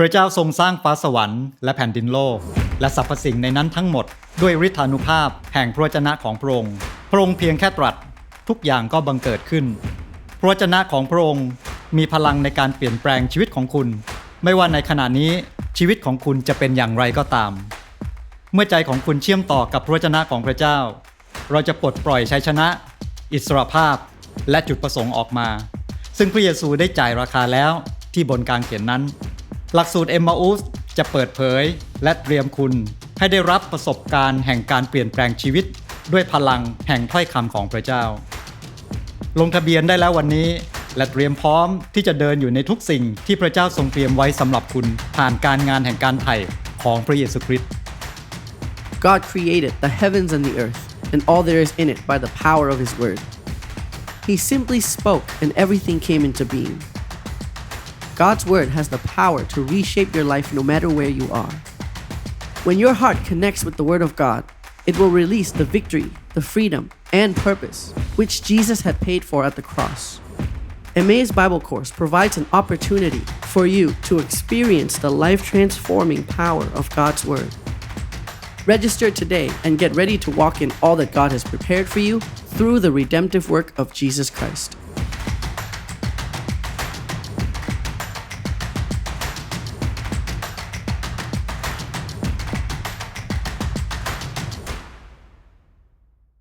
พระเจ้าทรงสร้างฟ้าสวรรค์และแผ่นดินโลก และสรรพสิ่งในนั้นทั้งหมด ด้วยฤทธานุภาพแห่งพระวจนะของพระองค์ พระองค์เพียงแค่ตรัสทุกอย่างก็บังเกิดขึ้น พระวจนะของพระองค์มีพลังในการเปลี่ยนแปลงชีวิตของคุณ ไม่ว่าในขณะนี้ชีวิตของคุณจะเป็นอย่างไรก็ตาม เมื่อใจของคุณเชื่อมต่อกับพระวจนะของพระเจ้า เราจะปลดปล่อยชัยชนะ อิสรภาพ และจุดประสงค์ออกมา ซึ่งพระเยซูได้จ่ายราคาแล้วที่บนกางเขนนั้น หลักสูตรเอมมาอุสจะเปิดเผย และเตรียมคุณ ให้ได้รับประสบการณ์แห่งการเปลี่ยนแปลงชีวิต ด้วยพลังแห่งถ้อยคำของพระเจ้า ลงทะเบียนได้แล้ววันนี้ และเตรียมพร้อมที่จะเดินอยู่ในทุกสิ่งที่พระเจ้าทรงเตรียมไว้สำหรับคุณ ผ่านการงานแห่งการไถ่ของพระเยซูคริสต์ God created the heavens and the earth and all there is in it by the power of His word. He simply spoke and everything came into being. God's word has the power to reshape your life no matter where you are. When your heart connects with the word of God, it will release the victory, the freedom, and purpose which Jesus had paid for at the cross. Emmaus Bible Course provides an opportunity for you to experience the life transforming power of God's Word. Register today and get ready to walk in all that God has prepared for you through the redemptive work of Jesus Christ.